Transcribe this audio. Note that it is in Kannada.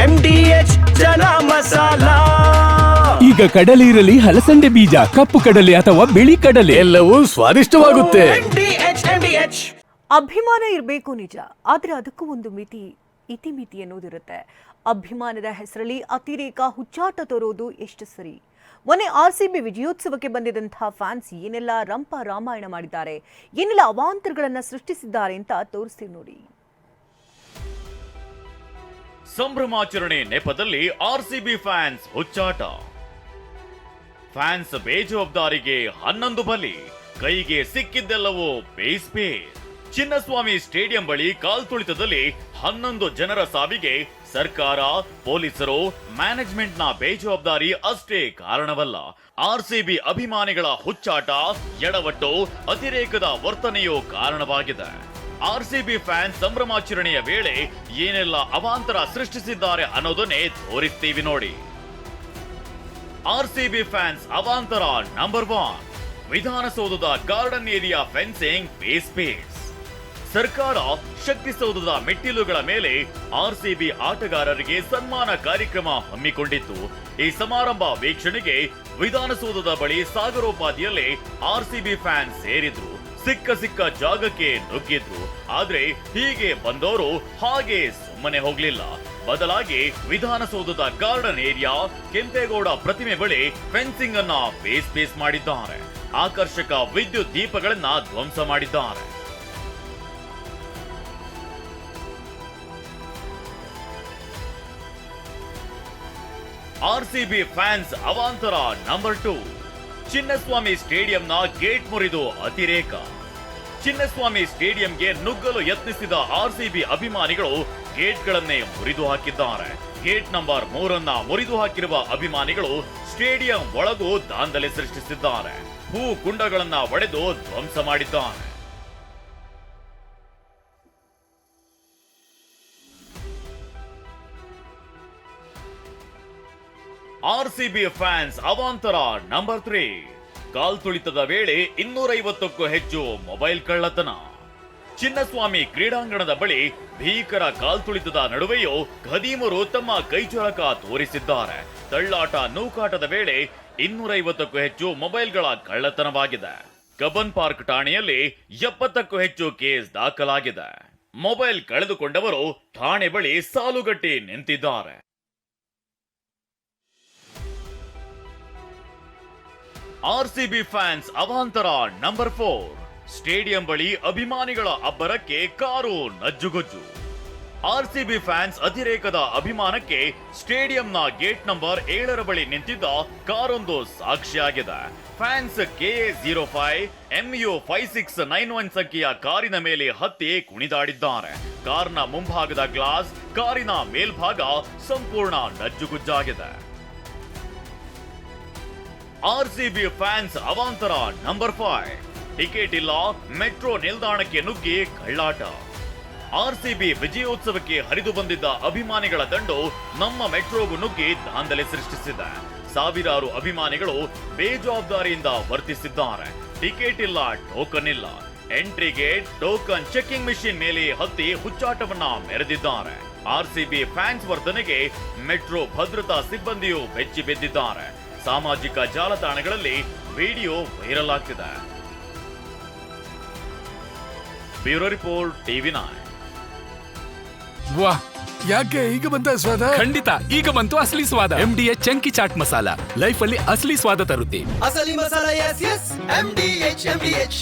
M D H chana masala. ಈಗ ಕಡಲೆ ಇರಲಿ ಹಲಸಂಡೆ ಬೀಜ ಕಪ್ಪು ಕಡಲೆ ಅಥವಾ ಬಿಳಿ ಕಡಲೆ. ಎಲ್ಲವೂ ಸ್ವಾದಿಷ್ಟವಾಗುತ್ತೆ. M D H M D H ಅಭಿಮಾನ ಇರಬೇಕು ನಿಜ ಆದರೆ ಅದಕ್ಕೂ ಒಂದು ಮಿತಿ ಇತಿಮಿತಿ ಅನ್ನೋದಿರುತ್ತೆ ಅಭಿಮಾನದ ಹೆಸರಲ್ಲಿ ಅತಿರೇಕ ಹುಚ್ಚಾಟ ತೋರೋದು ಎಷ್ಟು ಸರಿ. ಮೊನ್ನೆ ಆರ್ ಸಿ ಬಿ ವಿಜಯೋತ್ಸವಕ್ಕೆ ಬಂದಿದ್ದಂತಹ ಫ್ಯಾನ್ಸ್ ಏನೆಲ್ಲ ರಂಪ ರಾಮಾಯಣ ಮಾಡಿದ್ದಾರೆ ಏನೆಲ್ಲ ಅವಾಂತರಗಳನ್ನು ಸೃಷ್ಟಿಸಿದ್ದಾರೆ ಅಂತ ತೋರಿಸ್ತೀವಿ ನೋಡಿ. ಸಂಭ್ರಮಾಚರಣೆ ನೆಪದಲ್ಲಿ ಆರ್ಸಿಬಿ ಫ್ಯಾನ್ಸ್ ಹುಚ್ಚಾಟ. ಫ್ಯಾನ್ಸ್ ಬೇಜವಾಬ್ದಾರಿಗೆ ಹನ್ನೊಂದು ಬಲಿ, ಕೈಗೆ ಸಿಕ್ಕಿದ್ದೆಲ್ಲವೂ ಬೇಸ್ ಬೇಸ್ ಚಿನ್ನಸ್ವಾಮಿ ಸ್ಟೇಡಿಯಂ ಬಳಿ ಕಾಲ್ತುಳಿತದಲ್ಲಿ ಹನ್ನೊಂದು ಜನರ ಸಾವಿಗೆ ಸರ್ಕಾರ, ಪೊಲೀಸರು, ಮ್ಯಾನೇಜ್ಮೆಂಟ್ನ ಬೇಜವಾಬ್ದಾರಿ ಅಷ್ಟೇ ಕಾರಣವಲ್ಲ. ಆರ್ಸಿಬಿ ಅಭಿಮಾನಿಗಳ ಹುಚ್ಚಾಟ, ಎಡವಟ್ಟು, ಅತಿರೇಕದ ವರ್ತನೆಯೂ ಕಾರಣವಾಗಿದೆ. ಆರ್ಸಿಬಿ ಫ್ಯಾನ್ ಸಂಭ್ರಮಾಚರಣೆಯ ವೇಳೆ ಏನೆಲ್ಲ ಅವಾಂತರ ಸೃಷ್ಟಿಸಿದ್ದಾರೆ ಅನ್ನೋದನ್ನೇ ತೋರಿಸ್ತೀವಿ ನೋಡಿ. ಆರ್ಸಿಬಿ ಫ್ಯಾನ್ಸ್ ಅವಾಂತರ ನಂಬರ್ ಒನ್, ವಿಧಾನಸೌಧದ ಗಾರ್ಡನ್ ಏರಿಯಾ ಫೆನ್ಸಿಂಗ್ ಬೇಸ್ ಬೇಸ್ ಸರ್ಕಾರ ಶಕ್ತಿಸೌಧದ ಮೆಟ್ಟಿಲುಗಳ ಮೇಲೆ ಆರ್ಸಿಬಿ ಆಟಗಾರರಿಗೆ ಸನ್ಮಾನ ಕಾರ್ಯಕ್ರಮ ಹಮ್ಮಿಕೊಂಡಿತ್ತು. ಈ ಸಮಾರಂಭ ವೀಕ್ಷಣೆಗೆ ವಿಧಾನಸೌಧದ ಬಳಿ ಸಾಗರೋಪಾದಿಯಲ್ಲಿ ಆರ್ಸಿಬಿ ಫ್ಯಾನ್ಸ್ ಸೇರಿದ್ರು. ಸಿಕ್ಕ ಸಿಕ್ಕ ಜಾಗಕ್ಕೆ ನುಗ್ಗಿದ್ರು. ಆದ್ರೆ ಹೀಗೆ ಬಂದವರು ಹಾಗೆ ಸುಮ್ಮನೆ ಹೋಗ್ಲಿಲ್ಲ. ಬದಲಾಗಿ ವಿಧಾನಸೌಧದ ಗಾರ್ಡನ್ ಏರಿಯಾ, ಕೆಂಪೇಗೌಡ ಪ್ರತಿಮೆ ಬಳಿ ಫೆನ್ಸಿಂಗ್ ಅನ್ನ ಬೇಸ್ ಬೇಸ್ ಮಾಡಿದ್ದಾರೆ. ಆಕರ್ಷಕ ವಿದ್ಯುತ್ ದೀಪಗಳನ್ನ ಧ್ವಂಸ ಮಾಡಿದ್ದಾರೆ. ಆರ್ಸಿಬಿ ಫ್ಯಾನ್ಸ್ ಅವಾಂತರ ನಂಬರ್ ಟೂ. ಚಿನ್ನಸ್ವಾಮಿ ಸ್ಟೇಡಿಯಂನ ಗೇಟ್ ಮುರಿದು ಅತಿರೇಕ. ಚಿನ್ನಸ್ವಾಮಿ ಸ್ಟೇಡಿಯಂಗೆ ನುಗ್ಗಲು ಯತ್ನಿಸಿದ ಆರ್ಸಿಬಿ ಅಭಿಮಾನಿಗಳು ಗೇಟ್ಗಳನ್ನೇ ಮುರಿದು ಹಾಕಿದ್ದಾರೆ. ಗೇಟ್ ನಂಬರ್ ಮೂರನ್ನ ಮುರಿದು ಹಾಕಿರುವ ಅಭಿಮಾನಿಗಳು ಸ್ಟೇಡಿಯಂ ಒಳಗೂ ದಾಂಧಲೆ ಸೃಷ್ಟಿಸಿದ್ದಾರೆ. ಹೂ ಕುಂಡಗಳನ್ನ ಒಡೆದು ಧ್ವಂಸ ಮಾಡಿದ್ದಾರೆ. ಆರ್ಸಿಬಿ ಫ್ಯಾನ್ಸ್ ಅವಾಂತರ ನಂಬರ್ ತ್ರೀ. ಕಾಲ್ತುಳಿತದ ವೇಳೆ ಇನ್ನೂರೈವತ್ತಕ್ಕೂ ಹೆಚ್ಚು ಮೊಬೈಲ್ ಕಳ್ಳತನ. ಚಿನ್ನಸ್ವಾಮಿ ಕ್ರೀಡಾಂಗಣದ ಬಳಿ ಭೀಕರ ಕಾಲ್ತುಳಿತದ ನಡುವೆಯೂ ಖದೀಮರು ತಮ್ಮ ಕೈಚಳಕ ತೋರಿಸಿದ್ದಾರೆ. ತಳ್ಳಾಟ ನೂಕಾಟದ ವೇಳೆ ಇನ್ನೂರೈವತ್ತಕ್ಕೂ ಹೆಚ್ಚು ಮೊಬೈಲ್ಗಳ ಕಳ್ಳತನವಾಗಿದೆ. ಕಬನ್ ಪಾರ್ಕ್ ಠಾಣೆಯಲ್ಲಿ ಎಪ್ಪತ್ತಕ್ಕೂ ಹೆಚ್ಚು ಕೇಸ್ ದಾಖಲಾಗಿದೆ. ಮೊಬೈಲ್ ಕಳೆದುಕೊಂಡವರು ಠಾಣೆ ಬಳಿ ಸಾಲುಗಟ್ಟಿ ನಿಂತಿದ್ದಾರೆ. ಆರ್ಸಿಬಿ ಫ್ಯಾನ್ಸ್ ಅವಾಂತರ ನಂಬರ್ ಫೋರ್. ಸ್ಟೇಡಿಯಂ ಬಳಿ ಅಭಿಮಾನಿಗಳ ಅಬ್ಬರಕ್ಕೆ ಕಾರು ನಜ್ಜುಗೊಜ್ಜು. ಆರ್ಸಿಬಿ ಫ್ಯಾನ್ಸ್ ಅತಿರೇಕದ ಅಭಿಮಾನಕ್ಕೆ ಸ್ಟೇಡಿಯಂನ ಗೇಟ್ ನಂಬರ್ ಏಳರ ಬಳಿ ನಿಂತಿದ್ದ ಕಾರೊಂದು ಸಾಕ್ಷಿಯಾಗಿದೆ. Fans K zero five M U five six nine one ಸಂಖ್ಯೆಯ ಕಾರಿನ ಮೇಲೆ ಹತ್ತಿ ಕುಣಿದಾಡಿದ್ದಾರೆ. ಕಾರ್ನ ಮುಂಭಾಗದ ಗ್ಲಾಸ್, ಕಾರಿನ ಮೇಲ್ಭಾಗ ಸಂಪೂರ್ಣ ನಜ್ಜುಗುಜ್ಜಾಗಿದೆ. ಆರ್ಸಿಬಿ ಫ್ಯಾನ್ಸ್ ಅವಾಂತರ ನಂಬರ್ ಫೈವ್. ಟಿಕೆಟ್ ಇಲ್ಲ, ಮೆಟ್ರೋ ನಿಲ್ದಾಣಕ್ಕೆ ನುಗ್ಗಿ ಕಳ್ಳಾಟ. ಆರ್ಸಿಬಿ ವಿಜಯೋತ್ಸವಕ್ಕೆ ಹರಿದು ಬಂದಿದ್ದ ಅಭಿಮಾನಿಗಳ ದಂಡು ನಮ್ಮ ಮೆಟ್ರೋಗೂ ನುಗ್ಗಿ ದಾಂಧಲೆ ಸೃಷ್ಟಿಸಿದೆ. ಸಾವಿರಾರು ಅಭಿಮಾನಿಗಳು ಬೇಜವಾಬ್ದಾರಿಯಿಂದ ವರ್ತಿಸಿದ್ದಾರೆ. ಟಿಕೆಟ್ ಇಲ್ಲ, ಟೋಕನ್ ಇಲ್ಲ. Entry gate token checking machine ಮೇಲೆ ಹತ್ತಿ ಹುಚ್ಚಾಟವನ್ನ ಮೆರೆದಿದ್ದಾರೆ. ಆರ್ಸಿಬಿ ಫ್ಯಾನ್ಸ್ ವರ್ಧನೆಗೆ ಮೆಟ್ರೋ ಭದ್ರತಾ ಸಿಬ್ಬಂದಿಯು ಬೆಚ್ಚಿ ಬಿದ್ದಿದ್ದಾರೆ. ಸಾಮಾಜಿಕ ಜಾಲತಾಣಗಳಲ್ಲಿ ವಿಡಿಯೋ ವೈರಲ್ ಆಗ್ತಿದೆ. ಬ್ಯೂರೋ ರಿಪೋರ್ಟ್ ಟಿವಿ ನೈನ್ ವಾಹ್ ಯಾಕೆ ಈಗ ಬಂತ ಸ್ವಾದ? ಖಂಡಿತ ಈಗ ಬಂತು ಅಸಲಿ ಸ್ವಾದ. M D H chunky chaat masala. Life ಅಲ್ಲಿ ಅಸಲಿ ಸ್ವಾದ ತರುತ್ತೆ. ಅಸಲಿ masala S S M D H M D H